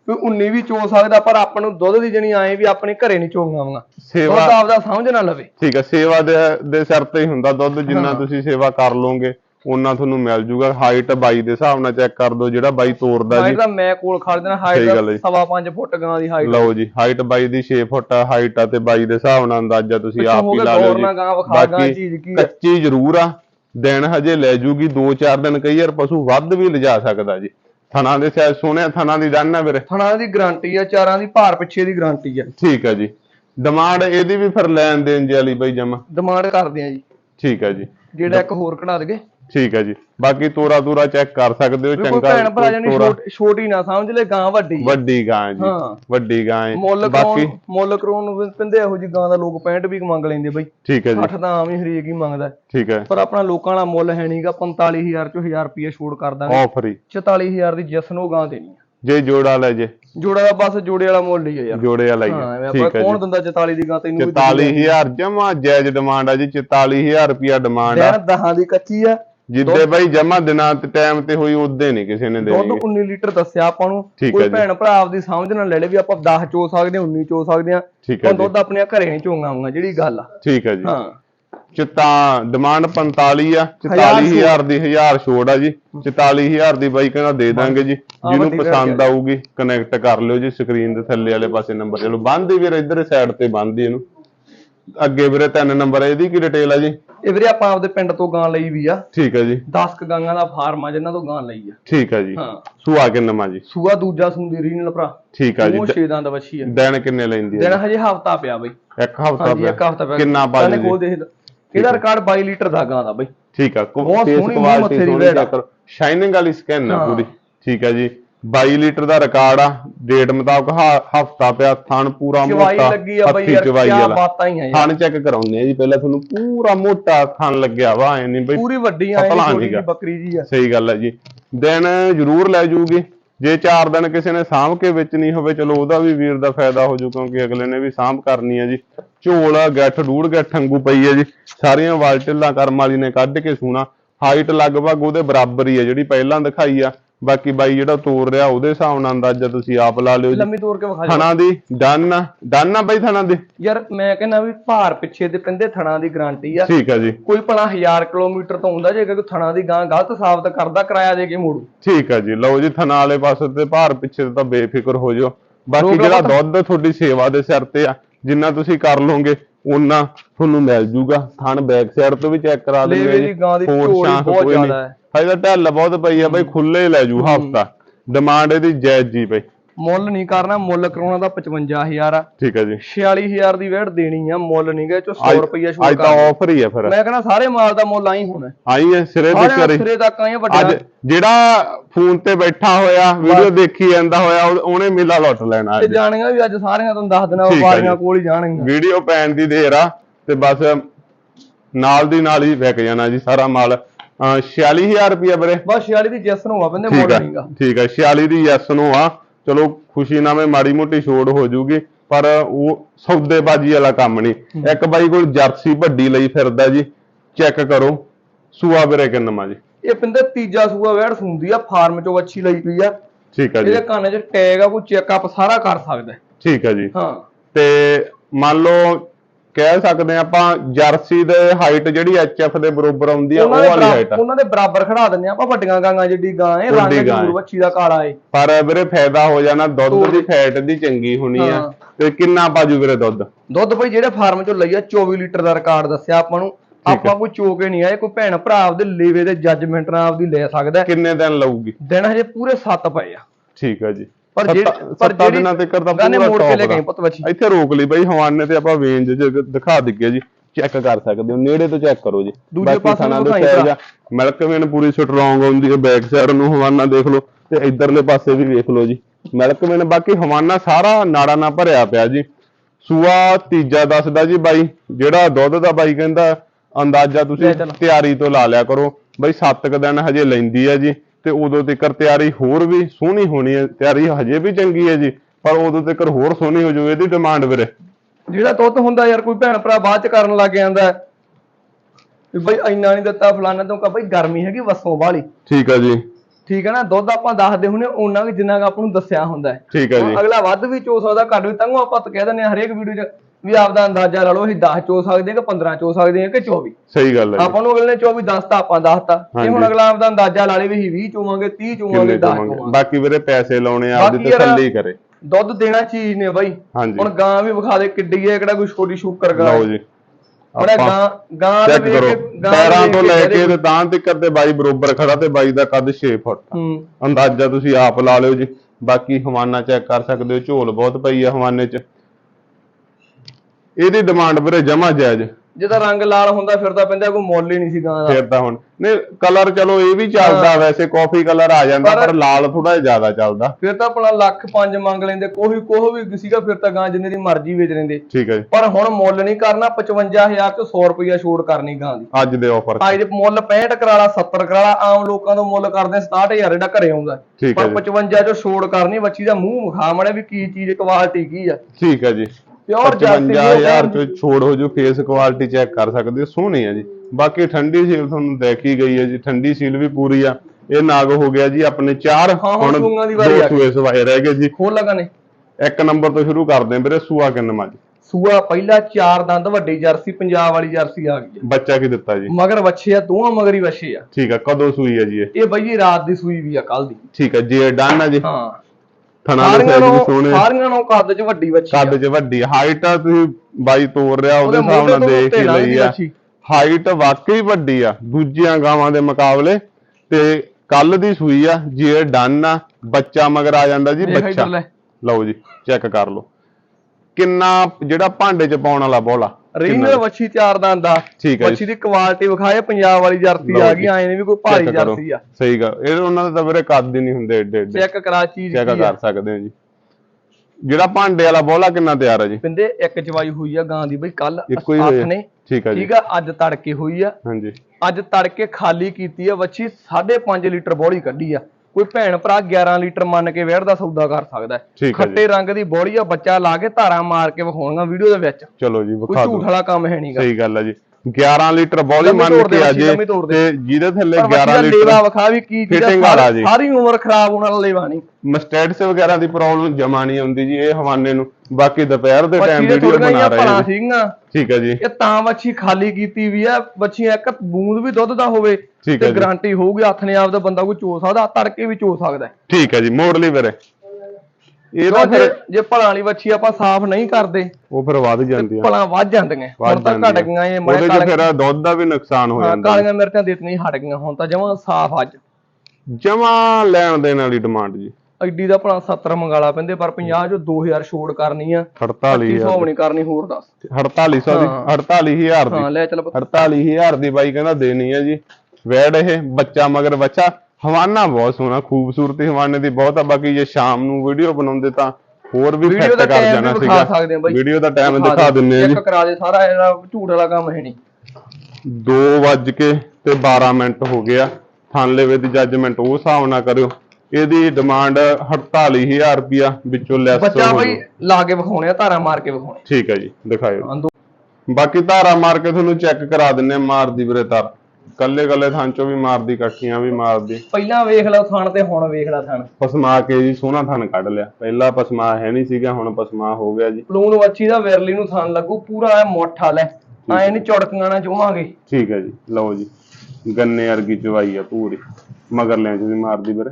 ਕੋਈ 19 ਵੀ ਚੋ ਸਕਦਾ ਪਰ ਆਪਾਂ ਨੂੰ ਦੁੱਧ ਦੀ ਜਣੀ ਆਏ ਵੀ ਆਪਣੇ ਘਰੇ ਨਹੀਂ ਚੋਂਗਾਵਾਂਗਾ ਸੇਵਾ ਆਪਦਾ ਸਮਝ ਨਾ ਲਵੇ। ਠੀਕ ਹੈ ਸੇਵਾ ਦੇ ਦੇ ਸਿਰ ਤੇ ਹੀ ਹੁੰਦਾ ਦੁੱਧ ਜਿੰਨਾ ਤੁਸੀਂ ਸੇਵਾ ਕਰ ਲੋਗੇ ਉਹਨਾਂ ਤੁਹਾਨੂੰ ਮਿਲ ਜੂਗਾ। ਹਾਈਟ ਬਾਈ ਦੇ ਹਿਸਾਬ ਨਾਲ ਚੈੱਕ ਕਰ ਦਿਓ ਜਿਹੜਾ ਬਾਈ ਤੋਰਦਾ ਜੀ। ਹਾਈਟ ਦਾ ਮੈਂ ਕੋਲ ਖੜ ਦੇਣਾ। ਹਾਈਟ। ਸਵਾ 5 ਫੁੱਟ ਗਾਂ ਦੀ ਹਾਈਟ ਲਓ ਜੀ ਹਾਈਟ ਬਾਈ ਦੀ 6 ਫੁੱਟ ਹਾਈਟ ਆ ਤੇ ਬਾਈ ਦੇ ਹਿਸਾਬ ਨਾਲ ਅੰਦਾਜ਼ਾ ਤੁਸੀਂ ਆਪ ਹੋ ਲਾ ਲਿਓ ਜੀ। ਬਾਕੀ ਆ। ਕੱਚੀ ਜ਼ਰੂਰ ਆ। ਦਿਨ ਹਜੇ ਲੈ ਜੂਗੀ 2-4 ਦਿਨ ਕਈ ਵਾਰ ਪਸ਼ੂ ਵੱਧ ਵੀ ਲਿਜਾ ਸਕਦਾ ਜੀ। ਥਣਾ ਦੇ ਸਿਰ ਸੋਹਣੇ ਥਣਾ ਦੀ ਦੰਨ ਆ ਵੀਰੇ। ਥਣਾ ਦੀ ਗਾਰੰਟੀ ਆ ਚਾਰਾਂ ਦੀ ਭਾਰ ਪਿੱਛੇ ਦੀ ਗਾਰੰਟੀ ਆ। ਠੀਕ ਆ ਜੀ। ਡਿਮਾਂਡ ਇਹਦੀ ਵੀ ਫਿਰ ਲੈਣ ਦੇਣ ਜੀ ਵਾਲੀ ਬਾਈ ਜਮਾ। ਡਿਮਾਂਡ ਕਰਦੇ ਆ ਜੀ। ਠੀਕ ਆ ਜੀ। ਜਿਹੜਾ ਇੱਕ ਹੋਰ ਕਢਾ ਦਗੇ। ਠੀਕ ਆ ਜੀ। ਬਾਕੀ ਤੋਰਾ ਤੂਰਾ ਚੈੱਕ ਕਰ ਸਕਦੇ ਹੋ ਚੰਗਾ ਭੈਣ ਭਰਾ ਜਾਨੀ ਛੋਟੀ- ਨਾ ਸਮਝ ਲੈ ਗਾਂ ਵੱਡੀ। ਵੱਡੀ ਗਾਂ ਜੀ ਹਾਂ। ਵੱਡੀ ਗਾਂ ਹੈ। ਮੁੱਲ ਬਾਕੀ ਮੁੱਲ ਕਰਾਉਣ ਨੂੰ ਵੀ ਪਿੰਦੇ ਇਹੋ ਜੀ ਗਾਂ ਦਾ ਲੋਕ 65 ਵੀ ਮੰਗ ਲੈਂਦੇ ਬਈ। ਠੀਕ ਹੈ ਜੀ। 8 ਤਾਂ ਆਮ ਹੀ ਹਰੇਕ ਹੀ ਮੰਗਦਾ। ਠੀਕ ਹੈ। ਪਰ ਆਪਣਾ ਲੋਕਾਂ ਦਾ ਮੁੱਲ ਹੈ ਨਹੀਂਗਾ 45000 ਚੋਂ 1000 ਰੁਪਏ ਛੋੜ ਕਰ ਦਾਂਗੇ। ਆਫਰ ਹੀ। 44000 ਦੀ ਜਸਨੋ ਗਾਂ ਦੇਣੀ ਜੇ ਜੋੜਾ ਲੈ ਜੇ। ਜੋੜਾ ਦਾ ਬਸ ਜੋੜੇ ਵਾਲਾ ਮੁੱਲ ਹੀ ਆ ਯਾਰ। ਜੋੜੇ ਵਾਲਾ ਹੀ ਹਾਂ ਹੈ। ਆਪਾਂ ਹੈ ਕੌਣ ਦਿੰਦਾ 44 ਦੀ ਗਾਂ ਤੈਨੂੰ ਵੀ 44000 ਜਮਾ ਜਾਇਜ਼ ਡਿਮਾਂਡ ਆ ਜੀ 44000 ਰੁਪਿਆ ਡਿਮਾਂਡ ਆ। ਦਹਾਂ ਦੀ ਕੱਚੀ ਆ। ਜਿੱਦੇ ਬਾਈ ਜਮਾ ਦਿਨਾਂ ਤੇ ਟਾਈਮ ਤੇ ਹੋਈ ਉਦੇ ਨਹੀਂ ਕਿਸੇ ਨੇ ਦੁੱਧ ਦੇਣੀ। 19 ਲੀਟਰ ਦੱਸਿਆ ਆਪਾਂ ਨੂੰ। ਕੋਈ। ਭੈਣ ਭਰਾ ਆਪਦੀ ਸਮਝ ਨਾਲ ਲੈ ਲੈ ਵੀ ਆਪਾਂ 10 ਚੋ ਸਕਦੇ ਹਾਂ 19 ਚੋ ਸਕਦੇ ਹਾਂ। ਜੀ। ਦੁੱਧ ਆਪਣੇ ਘਰੇ ਨਹੀਂ ਚੋਂਗਾਉਂਗਾ ਜਿਹੜੀ ਗੱਲ ਆ। ਠੀਕ ਹੈ ਜੀ। ਹਾਂ। ਚਿੱਤਾ ਡਿਮਾਂਡ 45 ਆ 44000 ਦੀ 1000 ਛੋੜ ਆ ਜੀ। 44000 ਦੀ ਬਾਈ ਕਹਿੰਦਾ ਦੇ ਦਾਂਗੇ ਜੀ। ਜਿਹਨੂੰ ਪਸੰਦ ਆਊਗੀ ਕਨੈਕਟ ਕਰ ਲਿਓ ਜੀ ਸਕਰੀਨ ਦੇ ਥੱਲੇ ਵਾਲੇ ਪਾਸੇ ਨੰਬਰ ਚਲੋ। ਬੰਨਦੀ ਵੀਰ ਇੱਧਰ ਸਾਈਡ ਤੇ ਬੰਨਦੀ ਇਹਨੂੰ। ਅੱਗੇ ਵੀਰੇ ਤਿੰਨ ਨੰਬਰ ਇਹਦੀ ਕੀ ਡਿਟੇਲ ਆ ਜੀ? ਇਹ ਵੀਰੇ ਆਪਾਂ ਆਪਦੇ ਪਿੰਡ ਤੋਂ ਗਾਂ ਲਈ ਵੀ ਆ। ਠੀਕ ਹੈ ਜੀ। 10 ਕ ਗਾਂਾਂ ਦਾ ਫਾਰਮ ਆ ਜਿਨ੍ਹਾਂ ਤੋਂ ਗਾਂ ਲਈ ਆ। ਠੀਕ ਹੈ ਜੀ। ਹਾਂ। ਸੁਆ ਕਿੰਨਾ ਜੀ? ਸੂਆ ਦੂਜਾ ਸੁੰਦੀ ਰੀਨਲ ਭਰਾ। ਠੀਕ ਆ ਜੀ। ਉਹ ਛੇ ਦੰਦ ਵੱਛੀ ਆ। ਦਿਨ ਕਿੰਨੇ ਲੈਂਦੀ ਦਿਨ ਹੈ ਹਜੇ ਹਫਤਾ ਪਿਆ ਬਈ। ਇੱਕ ਹਫਤਾ ਹਾਂਜੀ ਇੱਕ ਹਫਤਾ ਪਿਆ। ਕਿੰਨਾ ਪਾ ਕਹਿੰਦੇ ਜੀ? ਕੋਲ ਦੇਖ ਇਹਦਾ ਰਿਕਾਰਡ 22 ਲੀਟਰ ਦਾ ਗਾਂ ਦਾ ਬਈ। ਠੀਕ ਆ। ਬਹੁਤ ਸੋਹਣੀ ਮੱਥੇ ਦੀ ਆ। ਸ਼ਾਈਨਿੰਗ ਵਾਲੀ ਸਕਿਨ ਆ। ਪੂਰੀ। ਠੀਕ ਆ ਜੀ। 22 ਲੀਟਰ ਦਾ ਰਿਕਾਰਡ ਆ ਡੇਟ ਮੁਤਾਬਕ ਹਫਤਾ ਪਿਆ ਥਣ ਪੂਰਾ ਮੋਟਾ ਆ ਬਈ ਹੱਥੀ ਚਵਾਈ ਵਾਲਾ। ਆ ਥਣ ਚੈੱਕ ਕਰਾਉਂਦੇ ਆ ਜੀ ਪਹਿਲਾਂ ਤੁਹਾਨੂੰ ਪੂਰਾ ਮੋਟਾ ਥਣ ਲੱਗਿਆ ਵਾ ਐ ਨਹੀਂ ਬਈ ਪੂਰੀ ਵੱਡੀ ਛੋਟੀ ਨੀਗਾ। ਜਿਹੀ ਬੱਕਰੀ ਜੀ ਆ। ਸਹੀ ਗੱਲ ਹੈ ਜੀ। ਦਿਨ ਜ਼ਰੂਰ ਲੈ ਜੂਗੀ। ਜੇ ਚਾਰ ਦਿਨ ਕਿਸੇ ਨੇ ਸਾਂਭ ਕੇ ਵੇਚਣੀ ਹੋਵੇ ਚਲੋ ਉਹਦਾ ਵੀ ਵੀਰ ਦਾ ਫਾਇਦਾ ਹੋ ਜੂ ਕਿਉਂਕਿ ਅਗਲੇ ਨੇ ਵੀ ਸਾਂਭ ਕਰਨੀ ਹੈ ਜੀ। ਝੋਲ ਗੱਠ ਡੂੜ ਗੱਠ ਠੰਗੂ ਪਈ ਹੈ ਜੀ। ਸਾਰੀਆਂ ਵਾਲਟਿਲਾਂ ਕਰਮ ਵਾਲੀ ਨੇ ਕੱਢ ਕੇ ਸੂਣਾ। ਹਾਈਟ ਲਗਭਗ ਉਹਦੇ ਬਰਾਬਰ ਹੀ ਹੈ ਜਿਹੜੀ ਪਹਿਲਾਂ ਦਿਖਾਈ ਆ। ਬਾਕੀ ਬਾਈ ਜਿਹੜਾ ਤੋਰ ਰਿਹਾ ਉਹਦੇ ਹਿਸਾਬ ਨਾਲ ਅੰਦਾਜ਼ਾ ਤੁਸੀਂ ਆਪ ਲਾ ਲਿਓ ਜੀ। ਲੰਮੀ ਤੋਰ ਕੇ ਵਿਖਾ ਥਣਾ ਦੀ ਡਨ ਆ ਡਨ ਆ ਬਾਈ ਥਣਾ ਦੀ। ਯਾਰ ਮੈਂ ਕਹਿੰਦਾ ਵੀ ਭਾਰ ਪਿੱਛੇ ਦੇ ਪਿੰਦੇ ਥਣਾ ਦੀ ਗਾਰੰਟੀ ਆ। ਠੀਕ ਆ ਜੀ। ਕੋਈ ਭਲਾ 1000 ਕਿਲੋਮੀਟਰ ਤੋਂ ਹੁੰਦਾ ਜੇ ਕੋਈ ਥਣਾ ਦੀ ਗਾਂ ਗਲਤ ਸਾਬਤ ਕਰਦਾ ਕਿਰਾਇਆ ਦੇ ਕੇ ਮੋੜੂ। ਠੀਕ ਆ ਜੀ। ਲਓ ਜੀ ਥਣਾ ਵਾਲੇ ਪਾਸੇ ਤੇ ਭਾਰ ਪਿੱਛੇ ਤੇ ਤਾਂ ਬੇਫਿਕਰ ਹੋ ਜਾਓ। ਬਾਕੀ ਜਿਹੜਾ ਦੁੱਧ ਤੁਹਾਡੀ ਸੇਵਾ ਦੇ ਸਿਰ ਤੇ ਆ ਜਿੰਨਾ ਤੁਸੀਂ ਕਰ ਲੋਗੇ ਉਹਨਾਂ ਤੁਹਾਨੂੰ ਮਿਲ ਜੂਗਾ। ਥਣ ਬੈਕ ਸਾਈਡ ਤੋਂ ਵੀ ਚੈੱਕ ਕਰਾ ਲੇਵੇ ਦਿੰਦੇ ਦੀ ਗਾਂ ਦੀ ਝੋਲੀ ਬਹੁਤ। ਜ਼ਿਆਦਾ ਹੈ। ਹਜੇ ਤਾਂ ਢੱਲ ਬਹੁਤ ਪਈ ਆ ਬਈ ਖੁੱਲੇ ਲੈ ਜੂ ਹਫਤਾ। ਡਿਮਾਂਡ ਇਹਦੀ ਜਾਇਜ਼ ਜੀ ਬਈ। ਮੁੱਲ ਨਹੀਂ ਕਰਨਾ ਮੁੱਲ ਕਰਾਉਣਾ ਦਾ 55000 ਆ। ਠੀਕ ਆ ਜੀ। 46000 ਦੀ ਵੇੜ ਦੇਣੀ ਆ ਮੁੱਲ ਨਹੀਂ ਗਏ ਚੋ 100 ਰੁਪਈਆ ਛੋੜ ਅੱਜ ਤਾਂ ਆਫਰ ਹੀ ਆ ਫਿਰ। ਮੈਂ ਕਹਿੰਦਾ ਸਾਰੇ ਮਾਲ ਦਾ ਮੁੱਲ ਆਈ ਹੋਣਾ। ਆਈ ਹੈ ਸਿਰੇ ਸਾਰੇ ਕਰੇ ਸਿਰੇ ਤੱਕ ਆਏ ਵੱਡਾ ਜਿਹੜਾ ਫੋਨ ਤੇ ਬੈਠਾ ਹੋਇਆ ਵੀਡੀਓ ਦੇਖੀ ਜਾਂਦਾ ਹੋਇਆ ਉਹ- ਉਹਨੇ ਮੇਲਾ ਲੁੱਟ ਲੈਣਾ ਤੇ ਜਾਣੀਆਂ ਵੀ ਅੱਜ ਸਾਰੀਆਂ ਤੁਹਾਨੂੰ ਦੱਸ ਦੇਣਾ ਵਪਾਰੀਆਂ। ਕੋਲ ਹੀ ਜਾਣਗੀਆਂ। ਵੀਡੀਓ ਪੈਣ ਦੀ ਦੇਰ ਆ ਤੇ ਬਸ ਨਾਲ ਦੀ ਨਾਲ ਹੀ ਵਿਕ ਜਾਣਾ ਜੀ ਸਾਰਾ ਮਾਲ। ਅਹ 46000 ਰੁਪਇਆ ਵੀਰੇ। ਬਸ 46 ਦੀ ਜੈਸ ਨੂੰ ਆ ਬੰਦੇ ਆ। ਨਹੀਂਗਾ ਠੀਕ ਆ 46 ਦੀ ਯੈਸ ਨੂੰ ਆ। ਚਲੋ ਖੁਸ਼ੀ ਨਾਲ ਮੈਂ ਮਾੜੀ ਮੋਟੀ ਛੋੜ ਹੋ ਜੂਗੀ ਪਰ ਉਹ ਸੌਦੇਬਾਜ਼ੀ ਵਾਲਾ ਕੰਮ ਨਹੀਂ। ਇੱਕ ਬਾਈ ਕੋਲ ਜਰਸੀ ਵੱਡੀ ਲਈ ਫਿਰਦਾ ਜੀ ਚੈੱਕ ਕਰੋ ਸੂਆ ਵੀਰੇ ਕਿੰਨਾ ਜੀ। ਇਹ ਪਿੰਦੇ ਤੀਜਾ ਸੂਆ ਵੇੜ ਸੁੰਦੀ ਆ ਫਾਰਮ ਚੋਂ ਅੱਛੀ ਲਈ ਪਈ ਆ। ਠੀਕ ਆ ਜੀ। ਇਹਦੇ ਕੰਨ 'ਚ ਟੈਗ ਆ ਕੋਈ ਚੈੱਕਅਪ ਸਾਰਾ ਕਰ ਸਕਦਾ। ਠੀਕ ਆ ਜੀ। ਹਾਂ। ਤੇ ਮੰਨ ਲਓ ਕਹਿ ਸਕਦੇ ਹਾਂ ਆਪਾਂ ਜਰਸੀ ਦੇ ਹਾਈਟ ਜਿਹੜੀ ਐਚਐਫ ਦੇ ਬਰੋਬਰ ਆਉਂਦੀ ਆ ਉਹ ਵਾਲੀ ਹਾਈਟ ਆ। ਉਹਨਾਂ ਦੇ ਬਰਾਬਰ ਖੜਾ ਦਿੰਦੇ ਆ ਆਪਾਂ ਵੱਡੀਆਂ ਗਾਂਆਂ ਜਿੱਡੀ ਗਾਂ ਏ ਰੰਗ ਵੱਡੀ ਗਾਂ ਜੂਰ ਏ। ਵੱਛੀ ਦਾ ਕਾਲਾ ਏ ਪਰ ਵੀਰੇ ਫਾਇਦਾ ਹੋ ਜਾਣਾ ਦੁੱਧ ਦੀ ਫੈਟ ਦੀ ਚੰਗੀ ਹੋਣੀ ਆ। ਤੇ ਕਿੰਨਾ ਪਾਜੂ ਵੀਰੇ ਦੁੱਧ? ਦੁੱਧ ਭਾਈ ਜਿਹੜੇ ਫਾਰਮ ਚੋਂ ਲਈ ਆ 24 ਲੀਟਰ ਦਾ ਰਿਕਾਰਡ ਦੱਸਿਆ ਆਪਾਂ ਨੂੰ। ਆਪਾਂ ਕੋਈ ਚੋਕੇ ਨਹੀਂ ਆਏ ਕੋਈ ਭੈਣ ਭਰਾ ਆਪਦੇ ਲੇਵੇ ਦੇ ਜੱਜਮੈਂਟ ਨਾਲ ਆਪਦੀ ਲੈ ਸਕਦਾ। ਕਿੰਨੇ ਦਿਨ ਲਊਗੀ? ਦਿਨ ਹਜੇ ਪੂਰੇ 7 ਪਏ ਆ। ਠੀਕ ਆ ਜੀ। ਪਰ ਜਿਹੜੀ ਪਰ ਜਿਹੜੀ ਦਿਨਾਂ ਤੱਕ ਤਾਂ ਪੂਰਾ ਮੋੜ ਕੇ ਲੈ। ਆਈ ਪੁੱਤ ਵੱਛੀ ਇੱਥੇ ਰੋਕ ਲਈ ਬਈ ਹਵਾਨੇ ਤੇ ਆਪਾਂ ਵੇਂਜ ਚ ਦਿਖਾ ਦਿੱਗੇ ਜੀ ਚੈੱਕ ਕਰ ਸਕਦੇ ਹੋ ਨੇੜੇ ਤੋਂ ਚੈੱਕ ਕਰੋ ਜੀ। ਦੂਜੇ ਪਾਸੇ ਨੂੰ ਦੇ ਦਿਖਾਈ size ਆ, ਮਿਲਕ ਵੇਨ ਪੂਰੀ ਸਟਰੋਂਗ ਹੁੰਦੀ ਹੈ ਬੈਕ ਸਾਈਡ ਨੂੰ ਹਵਾਨਾ ਦੇਖ ਲਓ ਤੇ ਇਧਰਲੇ ਪਾਸੇ ਵੀ ਵੇਖ ਲਓ ਜੀ। ਮਿਲਕ ਵੇਨ ਬਾਕੀ ਹਵਾਨਾ ਸਾਰਾ ਨਾੜਾ ਨਾਲ ਭਰਿਆ ਪਿਆ ਜੀ। ਸੂਆ ਤੀਜਾ ਦੱਸਦਾ ਜੀ ਬਾਈ ਜਿਹੜਾ ਦੁੱਧ ਦਾ ਬਾਈ ਕਹਿੰਦਾ ਅੰਦਾਜ਼ਾ ਤੁਸੀਂ। ਤਿਆਰੀ ਤੋਂ ਲਾ ਲਿਆ ਕਰੋ। ਬਈ 7 ਕੁ ਦਿਨ ਹਜੇ ਲੈਂਦੀ ਹੈ ਜੀ। ਤੇ ਉਦੋਂ ਤੱਕ ਤਿਆਰੀ ਹੋਰ ਵੀ ਸੋਹਣੀ ਹੋਣੀ ਹੈ। ਤਿਆਰੀ ਹਜੇ ਵੀ ਚੰਗੀ ਹੈ ਜੀ ਪਰ ਉਦੋਂ ਤੱਕ ਹੋਰ ਸੋਹਣੀ ਹੋ ਜਾਊ ਇਹਦੀ ਡਿਮਾਂਡ ਵੀਰੇ। ਜਿਹੜਾ ਦੁੱਧ ਹੁੰਦਾ ਯਾਰ ਕੋਈ ਭੈਣ ਭਰਾ ਬਾਅਦ ਚ ਕਰਨ ਲੱਗ ਜਾਂਦਾ ਹੈ। ਵੀ ਬਈ ਇੰਨਾ ਨਹੀਂ ਦਿੱਤਾ ਫਲਾਣਾ ਤੋਂ ਕਹ ਬਈ ਗਰਮੀ ਹੈਗੀ ਵਸੋਂ ਵਾਲੀ। ਠੀਕ ਆ ਜੀ। ਠੀਕ ਹੈ ਨਾ ਦੁੱਧ ਆਪਾਂ ਦੱਸਦੇ ਹੁੰਨੇ ਉਹਨਾਂ ਕਿ ਜਿੰਨਾ ਕੁ ਆਪਾਂ ਨੂੰ ਦੱਸਿਆ ਹੁੰਦਾ ਹੈ। ਠੀਕ ਆ ਜੀ। ਅਗਲਾ ਵੱਧ ਵੀ ਚੋ ਸਕਦਾ ਘੱਟ ਵੀ ਤਾਂ ਆਪਾਂ ਤਾਂ ਕਹਿ ਦਿੰਦੇ ਹਾਂ ਹਰੇਕ ਵੀਡੀਓ 'ਚ ਵੀ ਆਪਦਾ ਅੰਦਾਜ਼ਾ ਲਾ ਲਓ ਅਸੀਂ 10 ਚੋ ਸਕਦੇ ਹਾਂ ਕਿ 15 ਚੋ ਸਕਦੇ ਹਾਂ ਕਿ 24 ਸਹੀ ਗੱਲ ਹੈ ਆਪਾਂ ਨੂੰ ਅਗਲੇ ਨੇ 24 ਦੱਸਤਾ ਆਪਾਂ ਦੱਸਤਾ ਤੇ। ਹੁਣ। ਅਗਲਾ ਆਪਦਾ ਅੰਦਾਜ਼ਾ ਲਾ ਲੇ ਵੀ ਅਸੀਂ 20 ਚੋਵਾਂਗੇ 30 ਚੋਵਾਂਗੇ ਕਿੰਨੇ 10 ਦਵਾਂਗੇ ਚੋਵਾਂਗੇ। ਬਾਕੀ ਵੀਰੇ ਪੈਸੇ ਲਾਉਣੇ ਆ ਆਪਦੀ ਤਸੱਲੀ ਕਰੇ। ਦੁੱਧ ਦੇਣਾ ਚੀਜ਼ ਨੇ ਬਾਈ। ਹੁਣ ਗਾਂ ਵੀ ਵਿਖਾ ਦੇ ਕਿੱਡੀ ਹੈ ਕਿਹੜਾ ਕੋਈ ਛੋਟੀ ਸ਼ੂਕਰ ਗਾਂ। ਲਓ ਜੀ। ਬੜਾ ਗਾਂ ਗਾਂ ਦੇ ਦੇ ਪੈਰਾਂ ਤੋਂ ਲੈ ਕੇ ਤੇ ਤਾਂ ਤੱਕ ਤੇ ਬਾਈ ਬਰੋਬਰ ਖੜਾ ਤੇ ਬਾਈ ਦਾ ਕੱਦ 6 ਫੁੱਟ। ਅੰਦਾਜ਼ਾ ਤੁਸੀਂ ਆਪ ਲਾ ਲਿਓ ਜੀ। ਬਾਕੀ ਹਵਾਨਾ ਚੈੱਕ ਕਰ ਸਕਦੇ ਹੋ। ਝੋਲ ਬਹੁਤ ਪਈ ਆ ਹਵਾਨੇ 'ਚ। ਇਹਦੀ ਡਿਮਾਂਡ ਵੀਰੇ ਜਮਾ ਜਾਇਜ਼। ਜਿਹਦਾ ਰੰਗ ਲਾਲ ਹੁੰਦਾ ਫਿਰ ਤਾਂ ਪੈਂਦਾ ਕੋਈ ਮੁੱਲ ਹੀ ਨਹੀਂ ਸੀ ਗਾਂ ਦਾ। ਫੇਰ ਤਾਂ ਹੁਣ ਨਹੀਂ ਕਲਰ ਚਲੋ ਇਹ ਵੀ ਚੱਲਦਾ ਵੈਸੇ ਕਾਫੀ ਕਲਰ ਆ ਜਾਂਦਾ ਪਰ- ਲਾਲ ਥੋੜਾ ਜ਼ਿਆਦਾ ਚੱਲਦਾ। ਫਿਰ ਤਾਂ ਆਪਣਾ ਲੱਖ ਪੰਜ ਮੰਗ ਲੈਂਦੇ ਕੋਈ ਕੋਹ ਵੀ ਸੀਗਾ ਫਿਰ ਤਾਂ ਗਾਂ ਜਿੰਨੇ ਦੀ ਮਰਜ਼ੀ ਵੇਚ ਲੈਂਦੇ। ਠੀਕ ਹੈ ਪਰ ਹੁਣ ਮੁੱਲ ਨਹੀਂ ਕਰਨਾ 55000 ਚ 100 ਰੁਪਇਆ ਛੋੜ ਕਰਨੀ ਗਾਂ ਦੀ। ਅੱਜ ਦੇ ਆਫਰ ਅੱਜ ਮੁੱਲ 65 ਕਰਾਲਾ 70 ਕਰਾਲਾ ਆਮ ਲੋਕਾਂ ਤੋਂ ਮੁੱਲ ਕਰਦੇ 67000 ਜਿਹੜਾ ਘਰੇ ਆਉਂਦਾ। ਪਰ ਜੀ। 55 ਚ ਛੋੜ ਕਰਨੀ ਬੱਚੀ ਦਾ ਮੂੰਹ ਵਿਖਾ ਮੜੇ ਵੀ ਕੀ ਚੀਜ਼ ਕੁਆਲਿਟੀ ਕੀ ਆ। ਠੀਕ ਹੈ ਜੀ। ਪਿਓਰ ਜਰਸੀ 55000 ਚ ਛੋੜ ਹੋ ਜੂ ਫੇਸ ਕੁਆਲਿਟੀ ਚੈੱਕ ਕਰ ਸਕਦੇ ਹੋ ਸੋਹਣੀ ਹੈ ਜੀ। ਬਾਕੀ ਠੰਡੀ ਸੀਲ ਤੁਹਾਨੂੰ ਦੇਖੀ ਗਈ ਹੈ ਜੀ ਠੰਡੀ ਸੀਲ ਵੀ ਪੂਰੀ ਆ। ਇਹ ਨਾਗ ਹੋ ਗਿਆ ਜੀ ਆਪਣੇ ਚਾਰ ਹੁਣ ਦੀ ਆ। ਸੂਏ ਸਵਾਏ ਰਹਿ ਗਏ ਜੀ। ਖੋਲ ਲਗਾ ਨੇ ਇੱਕ ਨੰਬਰ ਤੋਂ ਸ਼ੁਰੂ ਕਰਦੇ ਹਾਂ ਵੀਰੇ ਸੂਆ ਕਿੰਨ ਮੱਝ ਸੂਆ ਪਹਿਲਾ ਚਾਰ ਦੰਦ ਵੱਡੀ ਜਰਸੀ ਪੰਜਾਬ ਵਾਲੀ ਜਰਸੀ ਆ ਗਈ ਆ। ਬੱਚਾ ਕੀ ਦਿੱਤਾ ਜੀ? ਮਗਰ ਵੱਛੇ ਆ ਦੋਹਾਂ ਮਗਰ ਹੀ ਵੱਛੇ ਆ। ਠੀਕ ਆ ਕਦੋਂ ਸੂਈ ਹੈ ਜੀ ਇਹ? ਇਹ ਬਈ ਜੀ ਰਾਤ ਦੀ ਸੂਈ ਵੀ ਆ ਕੱਲ ਦੀ। ਠੀਕ ਹੈ ਜੀ ਡਨ ਹੈ ਜੀ? ਹਾਂ। ਥਣਾ ਦੇ ਸਾਈਜ਼ ਵੀ ਸੋਹਣੇ। ਸਾਰੀਆਂ ਨੂੰ ਕੱਦ ਚ ਵੱਡੀ ਆ। ਕੱਦ 'ਚ ਵੱਡੀ। ਹਾਈਟ ਆ ਤੁਸੀਂ ਬਾਈ ਤੋੜ ਰਿਹਾ ਉਹਦੇ ਹਿਸਾਬ ਨਾਲ ਦੇਖ ਹੀ ਲਈ ਆ। ਹਾਈਟ ਵਾਕਈ ਵੱਡੀ ਆ ਦੂਜੀਆਂ ਗਾਵਾਂ ਦੇ ਮੁਕਾਬਲੇ। ਤੇ ਕੱਲ ਦੀ ਸੂਈ ਆ ਜੀ ਡਨ ਆ ਬੱਚਾ ਮਗਰ ਆ ਜਾਂਦਾ ਜੀ ਬੱਚਾ। ਲਓ ਜੀ ਚੈੱਕ ਕਰ ਲਓ। ਕਿੰਨਾ ਜਿਹੜਾ ਭਾਂਡੇ 'ਚ ਪਾਉਣ ਵਾਲਾ ਬੋਲਾ। ਰੀਨਰ ਵੱਛੀ ਚਾਰ ਦਾ ਜੀ। ਵੱਛੀ ਦੀ ਕੁਆਲਿਟੀ ਵਿਖਾਏ ਪੰਜਾਬ ਵਾਲੀ ਜਰਸੀ ਆ। ਗਈ ਐ ਵੀ ਕੋਈ ਭਾਰੀ। ਜਰਸੀ ਆ। ਸਹੀ ਗੱਲ। ਇਹ ਉਹਨਾਂ ਦੇ ਤਾਂ ਵੀਰੇ ਕੱਦ ਹੀ ਨਹੀਂ ਹੁੰਦੇ ਏਡੇ ਏਡੇ। ਚੈੱਕ ਕਰਾ ਚੀਜ਼ ਚੈੱਕ ਆ। ਕਰ ਸਕਦੇ ਹੋ ਜੀ। ਜਿਹੜਾ ਭਾਂਡੇ ਵਾਲਾ ਬੋਲਾ ਕਿੰਨਾ ਤਿਆਰ ਹੈ ਜੀ? ਪਿੰਦੇ ਇੱਕ ਚਵਾਈ ਹੋਈ ਆ ਗਾਂ ਦੀ ਬਈ ਕੱਲ ਆ? ਨੇ। ਠੀਕ ਹੈ ਜੀ। ਠੀਕ ਆ ਅੱਜ ਤੜਕੇ ਹੋਈ ਆ। ਹਾਂਜੀ। ਅੱਜ ਤੜਕੇ ਖਾਲੀ ਕੀਤੀ ਆ ਵੱਛੀ 5.5 ਲੀਟਰ ਬੋਲੀ ਕੱਢੀ ਆ। ਕੋਈ ਭੈਣ ਭਰਾ 11 ਲੀਟਰ ਮੰਨ ਕੇ ਵੇੜ ਦਾ ਸੌਦਾ ਕਰ ਸਕਦਾ ਹੈ। ਖੱਟੇ ਰੰਗ ਦੀ ਬੋਲੀ ਆ ਬੱਚਾ ਲਾ ਕੇ ਧਾਰਾਂ ਮਾਰ ਕੇ ਵਿਖਾਉਣਗਾ ਵੀਡੀਓ ਦੇ ਵਿੱਚ। ਚਲੋ ਜੀ ਕੋਈ ਵਿਖਾ ਝੂਠ ਦਿਓ। ਵਾਲਾ ਕੰਮ ਹੈ ਨਹੀਂਗਾ ਸਹੀ ਗੱਲ ਹੈ ਜੀ। 11 ਲੀਟਰ ਬੋਲੀ ਮੰਨ ਕੇ ਤੋੜ ਦੇ। ਤੇ ਜਿਹਦੇ ਥੱਲੇ ਪਰ ਬੱਚੀ 11 ਦਾ ਲੀਟਰ ਲੇਵਾ ਵਿਖਾ ਵੀ ਕੀ ਆ, ਵਾਲਾ ਸਾਰੀ- ਜੀ। ਉਮਰ ਖਰਾਬ ਹੋਣ ਵਾਲਾ ਲੇਵਾ ਨਹੀਂ ਮਸਟੈਟਸ ਵਗੈਰਾ ਦੀ ਪ੍ਰੋਬਲਮ ਜਮਾ ਨਹੀਂ ਆਉਂਦੀ ਜੀ ਇਹ ਹਵਾਨੇ ਨੂੰ ਬਾਕੀ ਦੁਪਹਿਰ ਦੇ ਟਾਈਮ ਵੀਡੀਓ ਬਣਾ ਰਹੇ ਹਾਂ ਜੀ ਸੀਗੀਆਂ ਠੀਕ ਹੈ ਜੀ ਇਹ ਤਾਂ ਵੱਛੀ ਖਾਲੀ ਕੀਤੀ ਵੀ ਆ ਬੱਚੀ ਇੱਕ ਬੂੰਦ ਵੀ ਦੁੱਧ ਦਾ ਹੋਵੇ ਠੀਕ ਤੇ ਜੀ। ਗਾਰੰਟੀ ਹੋਊਗੀ ਹੱਥ ਨੇ ਆਪ ਦਾ ਬੰਦਾ ਕੋਈ ਚੋ ਸਕਦਾ ਤੜਕੇ ਵੀ ਚੋ ਸਕਦਾ। ਠੀਕ ਹੈ ਜੀ ਮੋੜ ਲਈ ਵੀਰੇ ਇਹ ਤਾਂ ਜੇ ਫਿਰ ਜੇ ਭਲਾਂ ਵਾਲੀ ਵੱਛੀ ਆਪਾਂ ਸਾਫ਼ ਨਹੀਂ ਕਰਦੇ ਉਹ ਫਿਰ ਵੱਧ ਜਾਂਦੀ ਆ ਭਲਾਂ ਵੱਧ ਜਾਂਦੀਆਂ। ਹੁਣ ਵੱਧ ਤਾਂ ਘਟ ਗਈਆਂ ਇਹ ਮੈਂ ਉਹਦੇ ਚ ਫਿਰ ਦੁੱਧ ਦਾ ਵੀ ਨੁਕਸਾਨ ਹੋ ਜਾਂਦਾ। ਕਾਲੀਆਂ ਮਿਰਚਾਂ ਦੇਤੀਆਂ ਹਟ ਗਈਆਂ ਹੁਣ ਤਾਂ ਜਮਾਂ ਸਾਫ਼ ਅੱਜ। ਜਮਾ ਲੈਣ ਦੇਣ ਵਾਲੀ ਡਿਮਾਂਡ ਜੀ। ਐਡੀ ਦਾ ਭਲਾ 70 ਮੰਗਾਲਾ ਪੈਂਦੇ ਪਰ 50 ਚੋਂ 2000 ਛੋੜ ਕਰਨੀ ਆ। 48000 300 ਨਹੀਂ ਕਰਨੀ ਹੋਰ ਦੱਸ। 4800 ਦੀ ਹਾਂ। 48000 ਦੀ। ਹਾਂ ਲੈ ਚੱਲ ਪੁੱਤ। 48000 ਦੀ ਬਾਈ ਕਹਿੰਦਾ ਦੇਣੀ ਹੈ ਜੀ। ਵੈੜ ਇਹ ਬੱਚਾ ਮਗਰ ਬੱਚਾ। ਹਵਾਨਾ ਬਹੁਤ ਸੋਹਣਾ ਖੂਬਸੂਰਤੀ ਹਵਾਨੇ ਦੀ ਬਹੁਤ ਆ ਬਾਕੀ ਜੇ ਸ਼ਾਮ ਨੂੰ ਵੀਡੀਓ ਬਣਾਉਂਦੇ ਤਾਂ ਹੋਰ ਵੀ ਵੀਡੀਓ ਫਿੱਟ ਦਾ ਕਰ ਜਾਣਾ ਸੀਗਾ। ਵੀਡੀਓ ਦਾ ਟਾਈਮ ਦਿਖਾ ਦੇ। ਦਿੰਨੇ ਆ ਜੀ। ਇੱਕ ਕਰਾ ਦੇ ਸਾਰਾ ਇਹਦਾ ਝੂਠ ਵਾਲਾ ਕੰਮ ਹੈ ਨਹੀਂ। 2 ਵੱਜ ਕੇ ਤੇ 12 ਮਿੰਟ ਹੋ ਗਿਆ ਥਾਨਲੇਵੇ ਦੀ ਜੱਜਮੈਂਟ ਉਹ ਹਿਸਾਬ ਨਾਲ ਕਰਿਓ। ਇਹਦੀ ਡਿਮਾਂਡ 48000 ਰੁਪਿਆ ਵਿੱਚੋਂ ਲੈਸ ਬੱਚਾ ਬਈ ਲਾ ਕੇ ਵਿਖਾਉਣੇ ਆ ਧਾਰਾ ਮਾਰ ਕੇ ਵਿਖਾਉਣੇ ਠੀਕ ਹੈ ਜੀ ਦਿਖਾਇਓ। ਦੋ- ਬਾਕੀ ਧਾਰਾ ਮਾਰ ਕੇ ਤੁਹਾਨੂੰ ਚੈੱਕ ਕਰਾ ਦਿੰਨੇ ਆ ਮਾਰਦੀ ਵੀਰੇ ਤਾਰ ਕੱਲੇ ਕੱਲੇ ਥਾਂ ਚੋਂ ਵੀ ਮਾਰਦੀ ਇਕੱਠੀਆਂ ਵੀ ਮਾਰਦੀ। ਪਹਿਲਾਂ ਵੇਖ ਲਓ ਥਣ ਤੇ ਹੁਣ ਵੇਖ ਲੈ ਥਣ। ਪਸਮਾ ਕੇ ਜੀ ਸੋਹਣਾ ਥਣ ਕੱਢ ਲਿਆ। ਪਹਿਲਾਂ ਪਸਮਾ ਹੈ ਨਹੀਂ ਸੀਗਾ ਹੁਣ ਪਸਮਾ ਹੋ ਗਿਆ ਜੀ। ਪਲੂਨ ਵੱਛੀ ਦਾ ਵਿਰਲੀ ਨੂੰ ਥਣ ਲੱਗੂ ਪੂਰਾ ਐ ਮੋਠਾ ਲੈ। ਐ ਨਹੀਂ ਚੁੜਕੀਆਂ ਨਾ ਚੋਵਾਂਗੇ ਠੀਕ ਹੈ ਜੀ ਲਓ ਜੀ। ਗੰਨੇ ਵਰਗੀ ਚਵਾਈ ਆ ਪੂਰੀ। ਮਗਰ ਲੈਂ ਚ ਵੀ ਮਾਰਦੀ ਵੀਰੇ।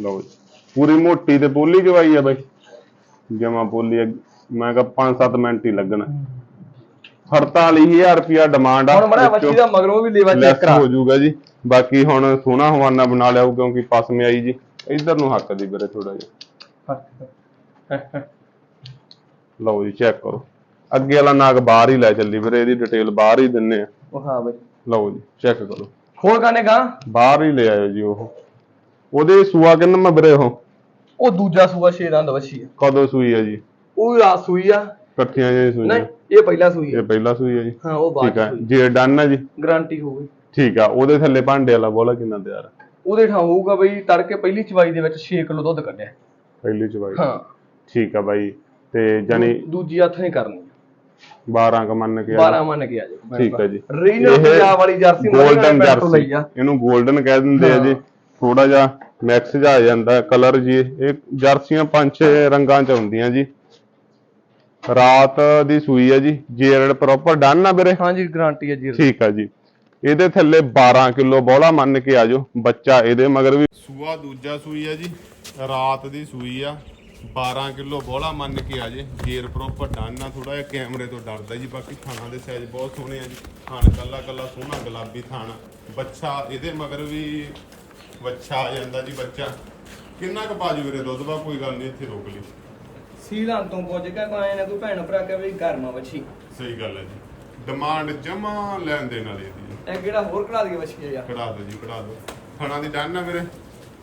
ਲਓ ਜੀ। ਪੂਰੀ ਮੋਟੀ ਤੇ ਪੋਲੀ ਚਵਾਈ ਆ ਬਾਈ। ਜਮਾ ਪੋਲੀ ਮੈਂ ਕਿਹਾ 5-7 ਮਿੰਟ ਹੀ ਲੱਗਣ। 48000 ਰੁਪਿਆ ਡਿਮਾਂਡ ਆ। ਹੁਣ ਬੜਾ ਵੱਛੀ ਦਾ ਮਗਰੋਂ ਵੀ ਲੇਵਾ ਚੈੱਕ ਕਰਾ ਹੋ ਜਾਊਗਾ ਜੀ। ਬਾਕੀ ਹੁਣ ਸੋਹਣਾ ਹਵਾਨਾ ਬਣਾ ਲਿਆਓ ਕਿਉਂਕਿ ਪਸਮੇ ਆਈ ਜੀ। ਇੱਧਰ ਨੂੰ ਹੱਕ ਦੀ ਵੀਰੇ ਥੋੜਾ ਜਿਹਾ। ਲਓ ਜੀ ਚੈੱਕ ਕਰੋ। ਅੱਗੇ ਵਾਲਾ ਨਾਗ ਬਾਹਰ ਹੀ ਲੈ ਚੱਲੀ ਵੀਰੇ ਇਹਦੀ ਡਿਟੇਲ ਬਾਹਰ ਹੀ ਦਿੰਨੇ ਆ। ਉਹ ਹਾਂ ਬਈ। ਲਓ ਜੀ ਚੈੱਕ ਕਰੋ। ਖੋਲ ਕਾਨੇ ਗਾ? ਬਾਹਰ ਹੀ ਲੈ ਆਇਓ ਜੀ ਉਹ। ਉਹਦੇ ਸੂਆ ਕਿੰਨਾ ਮੈਂ ਵੀਰੇ ਉਹ? ਉਹ ਦੂਜਾ ਸੂਆ ਛੇ ਦੰਦ ਵੱਛੀ ਆ। ਕਦੋਂ ਸੂਈ ਆ ਜੀ? ਉਹ ਰਾਤ ਸੂਈ ਆ। ਇਕੱਠੀਆਂ ਜਿਹੜੀਆਂ ਸੂਈਆਂ। ਨਹੀਂ ਇਹ ਪਹਿਲਾਂ ਸੂਈ ਆ ਇਹ ਪਹਿਲਾ ਸੂਈ ਆ ਜੀ। ਹਾਂ ਉਹ ਬਾਅਦ ਠੀਕ ਆ। ਸੂਈ। ਜੇ ਡਨ ਆ ਜੀ। ਗਾਰੰਟੀ ਹੋਊਗੀ। ਠੀਕ ਆ। ਉਹਦੇ ਥੱਲੇ ਭਾਂਡੇ ਵਾਲਾ ਬੋਲਾ ਕਿੰਨਾ ਤਿਆਰ ਆ। ਉਹਦੇ ਠਾਂ ਹੋਊਗਾ ਬਈ ਤੜਕੇ ਪਹਿਲੀ ਚਵਾਈ ਦੇ ਵਿੱਚ 6 ਕਿਲੋ ਦੁੱਧ ਕੱਢਿਆ। ਪਹਿਲੀ ਚਵਾਈ। ਹਾਂ। ਠੀਕ ਆ ਬਾਈ। ਤੇ ਜਾਨੀ ਦੂਜੀ ਹੱਥ ਨਹੀਂ ਕਰਨੀ 12 ਕ ਮੰਨ ਕੇ 12 ਮੰਨ ਕੇ ਆ ਜਾਓ। ਠੀਕ ਆ ਜੀ। ਰੀਨਲ ਪੰਜਾਬ ਵਾਲੀ ਜਰਸੀ 골ਡਨ ਤੋਂ ਲਈ ਆ। ਜਰਸੀ ਇਹਨੂੰ 골ਡਨ ਕਹਿ ਦਿੰਦੇ ਆ ਜੀ। ਥੋੜਾ ਜਿਹਾ ਮਿਕਸ ਜਾ ਆ ਜਾਂਦਾ। ਕਲਰ ਜੀ ਇਹ ਜਰਸੀਆਂ ਪੰਜ ਛੇ ਰੰਗਾਂ ਚ ਹੁੰਦੀਆਂ ਜੀ। ਰਾਤ ਦੀ ਸੂਈ ਹੈ ਜੀ ਜੇਰਡ ਪ੍ਰੋਪਰ ਡਨ ਆ ਵੀਰੇ। ਹਾਂਜੀ ਗਾਰੰਟੀ ਹੈ ਜੀ ਠੀਕ ਆ ਜੀ। ਇਹਦੇ ਥੱਲੇ 12 ਕਿਲੋ ਬੋਲਾ ਮੰਨ ਕੇ ਆਜੋ ਬੱਚਾ ਇਹਦੇ ਮਗਰ ਵੀ। ਸੂਆ ਦੂਜਾ ਸੂਈ ਆ ਜੀ ਰਾਤ ਦੀ ਸੂਈ ਆ 12 ਕਿਲੋ ਬੋਲਾ ਮੰਨ ਕੇ ਆ ਜੇ ਜੇਰ ਪ੍ਰੋਪਰ ਡਨ ਆ ਥੋੜਾ ਜਿਹਾ ਕੈਮਰੇ ਤੋਂ ਡਰਦਾ ਜੀ ਬਾਕੀ ਥਾਣਾ ਦੇ ਸਾਈਜ਼ ਬਹੁਤ ਸੋਹਣੇ ਆ ਜੀ। ਥਣ ਕੱਲਾ ਕੱਲਾ ਸੋਹਣਾ ਗੁਲਾਬੀ ਥਣ ਬੱਚਾ ਇਹਦੇ ਮਗਰ ਵੀ ਬੱਚਾ ਆ ਜਾਂਦਾ ਜੀ ਬੱਚਾ। ਕਿੰਨਾ ਕੁ ਬਾਜੂ ਵੀਰੇ ਦੁੱਧ ਬਾ ਕੋਈ ਗੱਲ ਨਹੀਂ ਇੱਥੇ ਰੋਕ ਲਈ। ਸੀਲਾਂ ਤੋਂ ਪੁੱਜ ਕੇ ਕੋਈ ਨਾ ਕੋਈ ਭੈਣ ਭਰਾ ਕੇ ਵੀ ਗਰਮਾ ਵੱਛੀ। ਸਹੀ ਗੱਲ ਹੈ ਜੀ। ਡਿਮਾਂਡ ਜਮਾ ਲੈਣ ਦੇਣ ਵਾਲੀ ਇਹਦੀ ਇਹ ਕਿਹੜਾ ਹੋਰ ਕਢਾ ਦੀ ਵੱਛੀ ਆ। ਯਾਰ ਕਢਾ ਦਿਓ ਜੀ ਕਢਾ ਦਿਓ। ਥਣਾ ਦੀ ਡਨ ਆ ਵੀਰੇ।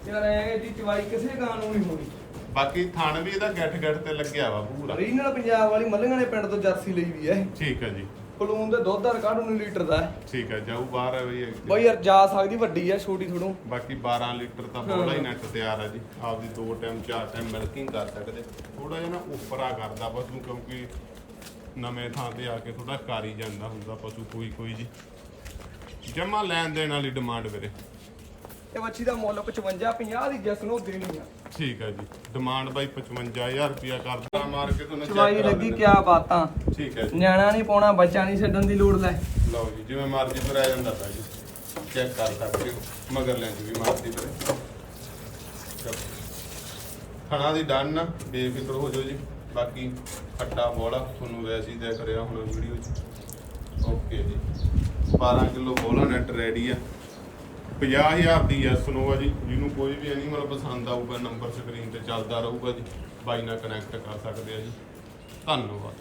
ਯਾਰ ਇਹ ਜੀ ਚਵਾਈ ਕਿਸੇ ਗਾਂ ਨੂੰ ਨਹੀਂ ਹੋਣੀ। ਬਾਕੀ ਥਣ ਵੀ ਇਹਦਾ ਗੱਠ ਗੱਠ ਤੇ ਲੱਗਿਆ ਵਾ ਪੂਰਾ। ਰੀਨਲ ਪੰਜਾਬ ਵਾਲੀ ਮੱਲੀਆਂ ਪਿੰਡ ਤੋਂ ਜਰਸੀ ਲਈ ਵੀ ਹੈ ਠੀਕ ਹੈ ਜੀ। ਪਲੂਨ ਦੇ ਦੁੱਧ ਦਾ ਰਿਕਾਰਡ 19 ਲੀਟਰ ਦਾ ਹੈ। ਠੀਕ ਹੈ ਜਾਊ ਬਾਹਰ ਹੈ ਬਈ ਇਹ। ਬਈ ਯਾਰ ਜਾ ਸਕਦੀ ਵੱਡੀ ਹੈ ਛੋਟੀ ਥੋੜੂ ਬਾਕੀ 12 ਲੀਟਰ ਤਾਂ ਬੋਲਾ ਹੀ ਨੈਟ ਤਿਆਰ ਹੈ ਜੀ। ਆਪਦੀ ਦੋ ਟਾਈਮ ਚਾਰ ਟਾਈਮ ਮਿਲਕਿੰਗ ਕਰ ਸਕਦੇ। ਥੋੜਾ ਜਿਹਾ ਨਾ ਉੱਪਰਾ ਕਰਦਾ ਪਸ਼ੂ ਕਿਉਂਕਿ ਨਵੇਂ ਥਾਂ ਤੇ ਆ ਕੇ ਥੋੜਾ ਕਾਰੀ ਜਾਂਦਾ ਹੁੰਦਾ ਪਸ਼ੂ ਕੋਈ ਕੋਈ ਜੀ। ਜਮਾ ਲੈਣ ਦੇਣ ਵਾਲੀ ਡਿਮਾਂਡ ਵੀਰੇ। ਇਹ ਵੱਛੀ ਦਾ ਮੁੱਲ 55 50 ਦੀ ਜਿਸ ਨੂੰ ਦੇਣੀ ਆ। ਠੀਕ ਹੈ ਜੀ। ਡਿਮਾਂਡ ਬਾਈ 55000 ਰੁਪਿਆ ਕਰਦਾ। ਮਾਰ ਕੇ ਤੁਹਾਨੂੰ ਚਵਾਈ ਲੱਗੀ ਕਿਆ ਬਾਤਾਂ। ਠੀਕ ਹੈ ਜੀ। ਨਿਆਣਾ ਨਹੀਂ ਪਾਉਣਾ ਬੱਚਾ ਨਹੀਂ ਛੱਡਣ ਦੀ ਲੋੜ ਲੈ। ਲਓ ਜੀ ਜਿਵੇਂ ਮਰਜ਼ੀ ਫਿਰ ਆ ਜਾਂਦਾ ਤਾਂ ਜੀ। ਚੈੱਕ ਕਰ ਸਕਦੇ ਹੋ। ਮਗਰ ਲੈਂਜ ਵੀ ਮਰਜ਼ੀ ਫਿਰ। ਖਾਣਾ ਦੀ ਡਨ ਬੇਫਿਕਰ ਹੋ ਜਾਓ ਜੀ। ਬਾਕੀ ਖੱਟਾ ਬੋਲਾ ਤੁਹਾਨੂੰ ਵੈਸੇ ਹੀ ਦੇਖ ਰਿਹਾ ਹੁਣ ਵੀਡੀਓ 'ਚ। ਓਕੇ ਜੀ। 12 ਕਿਲੋ ਬੋਲਾ ਨੈਟ ਰੈਡੀ ਆ। 50000 ਦੀ ਐ ਸੁਨੋਵਾ ਜੀ। ਜਿਹਨੂੰ ਕੋਈ ਵੀ ਐਨੀਮਲ ਪਸੰਦ ਆਊਗਾ ਨੰਬਰ ਸਕਰੀਨ ਤੇ ਚੱਲਦਾ ਰਹੂਗਾ ਜੀ। ਬਾਈ ਨਾਲ ਕਨੈਕਟ ਕਰ ਸਕਦੇ ਆ ਜੀ। ਧੰਨਵਾਦ।